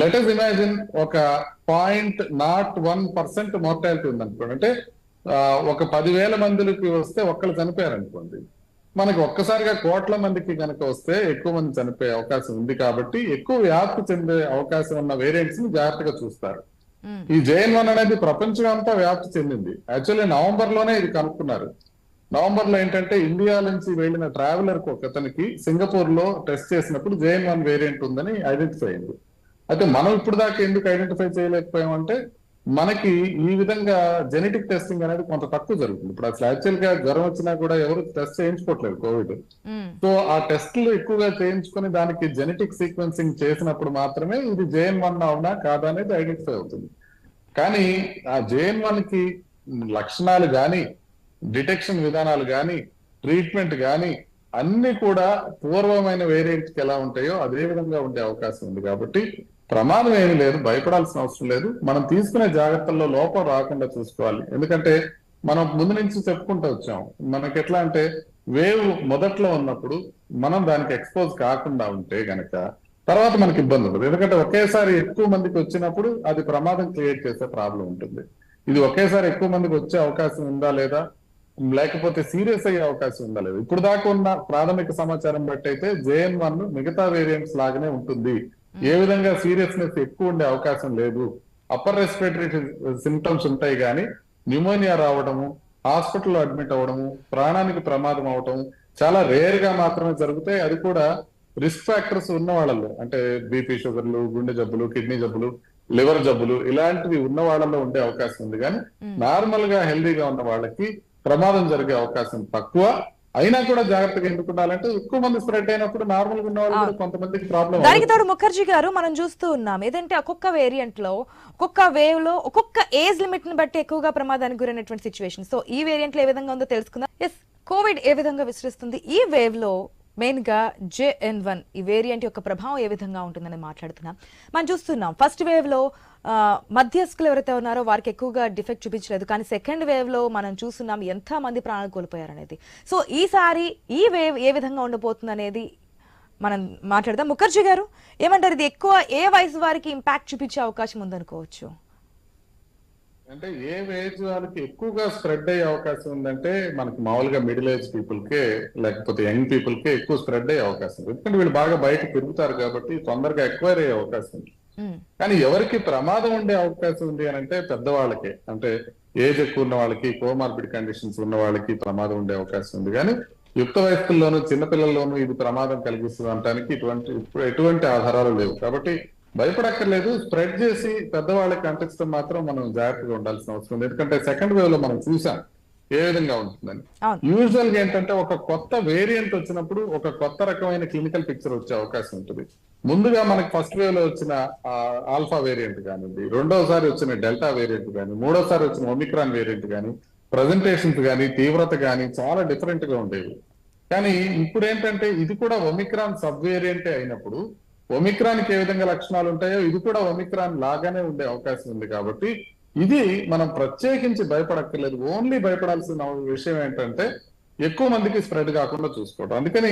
Let's imagine ఒక point not one percent mortality ఉంది అనుకోండి అంటే ఒక పదివేల మందికి వస్తే ఒక్కళ్ళు చనిపోయారు అనుకోండి మనకి ఒక్కసారిగా కోట్ల మందికి కనుక వస్తే ఎక్కువ మంది చనిపోయే అవకాశం ఉంది కాబట్టి ఎక్కువ వ్యాప్తి చెందే అవకాశం ఉన్న వేరియంట్స్ని జాగ్రత్తగా చూస్తారు. మ్మ్. ఈ జేఎన్ వన్ అనేది ప్రపంచం అంతా వ్యాప్తి చెందింది. యాక్చువల్లీ నవంబర్లోనే ఇది కనుక్కున్నారు. నవంబర్లో ఏంటంటే ఇండియా నుంచి వెళ్ళిన ట్రావెలర్కు ఒకతనికి సింగపూర్లో టెస్ట్ చేసినప్పుడు జేఎన్ వన్ వేరియంట్ ఉందని ఐడెంటిఫై అయింది. అయితే మనం ఇప్పుడు దాకా ఎందుకు ఐడెంటిఫై చేయలేకపోయామంటే మనకి ఈ విధంగా జెనెటిక్ టెస్టింగ్ అనేది కొంత తక్కువ జరుగుతుంది. ఇప్పుడు అసలు యాక్చువల్గా జ్వరం వచ్చినా కూడా ఎవరు టెస్ట్ చేయించుకోవట్లేదు కోవిడ్. సో ఆ టెస్టులు ఎక్కువగా చేయించుకొని దానికి జెనెటిక్ సీక్వెన్సింగ్ చేసినప్పుడు మాత్రమే ఇది జేఎన్ వన్ అవునా కాదా అనేది ఐడెంటిఫై అవుతుంది. కానీ ఆ జేఎన్ వన్కి లక్షణాలు గాని డిటెక్షన్ విధానాలు గాని ట్రీట్మెంట్ గాని అన్ని కూడా పూర్వమైన వేరియంట్కి ఎలా ఉంటాయో అదే విధంగా ఉండే అవకాశం ఉంది. కాబట్టి ప్రమాదం ఏమీ లేదు భయపడాల్సిన అవసరం లేదు. మనం తీసుకునే జాగ్రత్తల్లో లోపం రాకుండా చూసుకోవాలి. ఎందుకంటే మనం ముందు నుంచి చెప్పుకుంటూ వచ్చాం. మనకి ఎట్లా అంటే వేవ్ మొదట్లో ఉన్నప్పుడు మనం దానికి ఎక్స్పోజ్ కాకుండా ఉంటే గనక తర్వాత మనకి ఇబ్బంది ఉండదు. ఎందుకంటే ఒకేసారి ఎక్కువ మందికి వచ్చినప్పుడు అది ప్రమాదం క్రియేట్ చేసే ప్రాబ్లం ఉంటుంది. ఇది ఒకేసారి ఎక్కువ మందికి వచ్చే అవకాశం ఉందా లేదా? లేకపోతే సీరియస్ అయ్యే అవకాశం ఉందా లేదా? ఇప్పుడు దాకా ఉన్న ప్రాథమిక సమాచారం బట్టి అయితే జేఎన్ వన్ మిగతా వేరియంట్స్ లాగానే ఉంటుంది. ఏ విధంగా సీరియస్నెస్ ఎక్కువ ఉండే అవకాశం లేదు. అప్పర్ రెస్పిరేటరీ సిమ్టమ్స్ ఉంటాయి కానీ న్యూమోనియా రావడము హాస్పిటల్లో అడ్మిట్ అవ్వడము ప్రాణానికి ప్రమాదం అవటం చాలా రేర్గా మాత్రమే జరుగుతాయి. అది కూడా రిస్క్ ఫ్యాక్టర్స్ ఉన్న వాళ్ళలో అంటే బీపీ షుగర్లు గుండె జబ్బులు కిడ్నీ జబ్బులు లివర్ జబ్బులు ఇలాంటివి ఉన్న వాళ్ళలో ఉండే అవకాశం ఉంది. కానీ నార్మల్గా హెల్దీగా ఉన్న వాళ్ళకి ప్రమాదం జరిగే అవకాశం తక్కువ. అయినా కూడా జాగ్రత్తగా ఎందుకు ఉండాలంటే ఎక్కువ మంది స్ప్రెడ్ అయినప్పుడు నార్మల్గా ఉన్న వాళ్ళు కొంతమందికి ప్రాబ్లం దానికి తోడు ముఖర్జీ గారు మనం చూస్తూ ఉన్నాం. ఏదంటే ఒక్కొక్క వేరియంట్లో ఒక్కొక్క వేవ్లో ఒక్కొక్క ఏజ్ లిమిట్ని బట్టి ఎక్కువగా ప్రమాదానికి గురైనటువంటి సిచ్యువేషన్ సో ఈ వేరియంట్లో ఏ విధంగా ఉందో తెలుసుకుందాం. ఎస్ కోవిడ్ ఏ విధంగా విస్తరిస్తుంది? ఈ వేవ్లో మెయిన్గా జేఎన్ వన్ ఈ వేరియంట్ యొక్క ప్రభావం ఏ విధంగా ఉంటుందని మాట్లాడుతున్నాం. మనం చూస్తున్నాం ఫస్ట్ వేవ్లో మధ్యస్థులు ఎవరైతే ఉన్నారో వారికి ఎక్కువగా డిఫెక్ట్ చూపించలేదు. కానీ సెకండ్ వేవ్లో మనం చూస్తున్నాం ఎంత మంది ప్రాణాలు కోల్పోయారనేది. సో ఈసారి ఈ వేవ్ ఏ విధంగా ఉండబోతుంది అనేది మనం మాట్లాడదాం. ముఖర్జీ గారు ఏమంటారు ఇది ఎక్కువ ఏ వయసు వారికి ఇంపాక్ట్ చూపించే అవకాశం ఉందనుకోవచ్చు? అంటే ఏ ఏజ్ వాళ్ళకి ఎక్కువగా స్ప్రెడ్ అయ్యే అవకాశం ఉందంటే మనకి మామూలుగా మిడిల్ ఏజ్ పీపుల్ కే లేకపోతే యంగ్ పీపుల్ కే ఎక్కువ స్ప్రెడ్ అయ్యే అవకాశం ఉంది. ఎందుకంటే వీళ్ళు బాగా బయట తిరుగుతారు కాబట్టి తొందరగా ఎక్వైర్ అయ్యే అవకాశం ఉంది. కానీ ఎవరికి ప్రమాదం ఉండే అవకాశం ఉంది అని అంటే పెద్దవాళ్ళకి. అంటే ఏజ్ ఎక్కువ ఉన్న వాళ్ళకి కోమార్బిడ్ కండిషన్స్ ఉన్న వాళ్ళకి ప్రమాదం ఉండే అవకాశం ఉంది. కానీ యుక్త వయస్కుల్లోనూ చిన్నపిల్లల్లోనూ ఇది ప్రమాదం కలిగిస్తుంది అనడానికి ఇటువంటి ఇప్పుడు ఎటువంటి ఆధారాలు లేవు. కాబట్టి భయపడక్కర్లేదు. స్ప్రెడ్ చేసి పెద్దవాళ్ళకి అంటించడం మాత్రం మనం జాగ్రత్తగా ఉండాల్సిన అవసరం ఉంది. ఎందుకంటే సెకండ్ వేవ్లో మనం చూసాం ఏ విధంగా ఉంటుందని. యూజువల్గా ఏంటంటే ఒక కొత్త వేరియంట్ వచ్చినప్పుడు ఒక కొత్త రకమైన క్లినికల్ పిక్చర్ వచ్చే అవకాశం ఉంటుంది. ముందుగా మనకి ఫస్ట్ వేవ్లో వచ్చిన ఆల్ఫా వేరియంట్ కానివ్వండి రెండోసారి వచ్చిన డెల్టా వేరియంట్ కానీ మూడోసారి వచ్చిన ఒమిక్రాన్ వేరియంట్ కానీ ప్రజెంటేషన్స్ కానీ తీవ్రత కానీ చాలా డిఫరెంట్గా ఉండేవి. కానీ ఇప్పుడు ఏంటంటే ఇది కూడా ఒమిక్రాన్ సబ్ వేరియంటే అయినప్పుడు ఒమిక్రాన్ ఏ విధంగా లక్షణాలు ఉంటాయో ఇది కూడా ఒమిక్రాన్ లాగానే ఉండే అవకాశం ఉంది కాబట్టి ఇది మనం ప్రత్యేకించి భయపడక్కర్లేదు. ఓన్లీ భయపడాల్సిన విషయం ఏంటంటే ఎక్కువ మందికి స్ప్రెడ్ కాకుండా చూసుకోవడం అందుకని